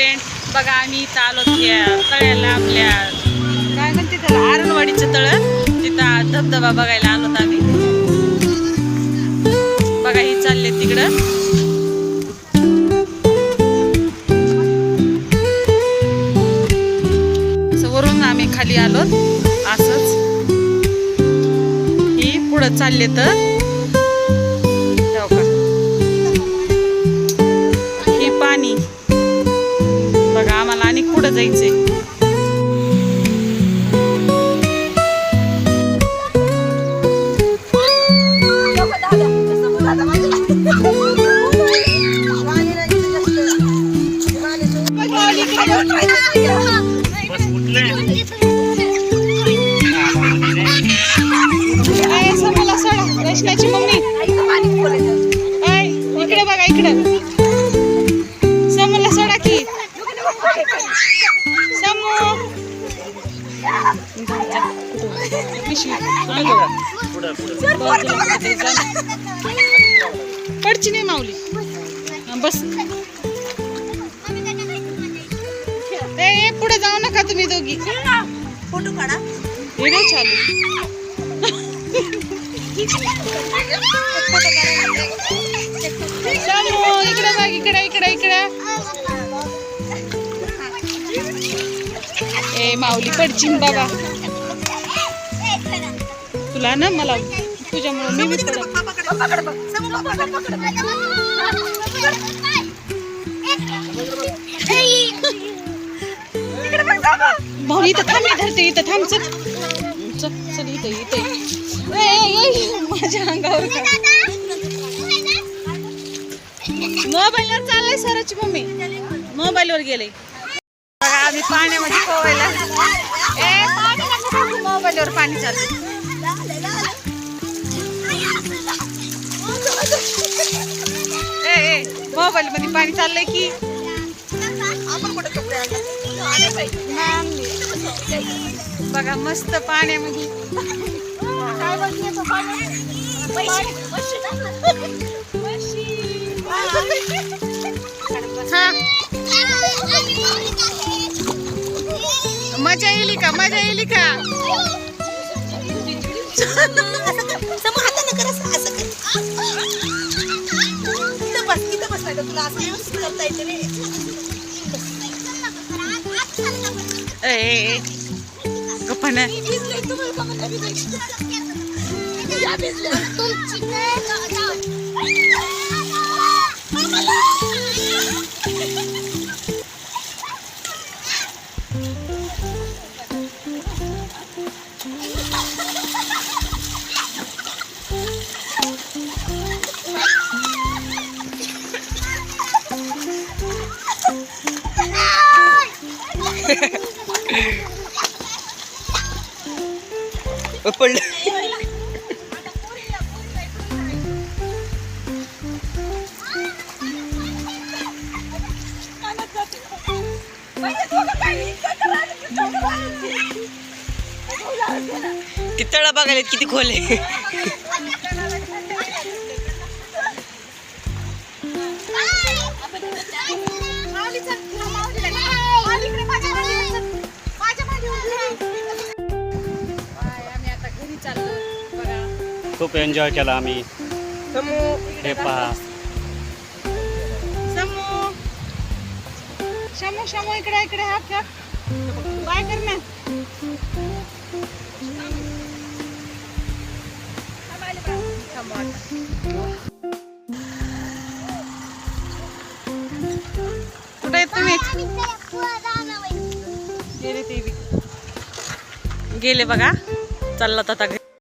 Friend बघा आम्ही इथं आलो तळ्याला आपल्या काय म्हणते त्याला आरणवाडीचं तळ. तिथं धबधबा बघायला आलोत आम्ही. बघा ही चालले तिकडं. असं वरून आम्ही खाली आलो. असंच. ही पुढं चालले तर. ए, समोला मम्मी इकडे बघा इकडे सोडा की समू पिशवी पडची नाही माऊली. बस. ए पुढे जाऊ नका तुम्ही दोघी. फोटो काढा व्हिडिओ चालू इकडे बघ इकडे इकडे इकडे. ए माऊली पडचीन बाबा. तुला ना मला तुझ्यामुळे मी बी पडत भाऊ इथं थांब मी धरते इथं थांब चल. चल चल इथं इथं. माझ्या अंगावर का मोबाईलवर चाललंय सराची मम्मी. मोबाईलवर गेले. आम्ही पाण्यामध्ये पोवायला ए पाणी मोबाईलवर पाणी चालू मोबाईल मध्ये पाणी चाललंय की? बघा मस्त पाण्यामध्ये काय बघते तो पाणी हा. मजा येईल का? मजा येईल का? बस नाही तर तुला असं व्यवस्थित करता पडलं. कितळा बघायला किती खोल आहे. खूप एन्जॉय केला आम्ही. हे पहा. समू. शमू शमू इकडे इकडे हात घ्या बाय कर ना. कुठे आहेत तुम्ही? गेले ते. गेले बघा. चाललात आता घरी.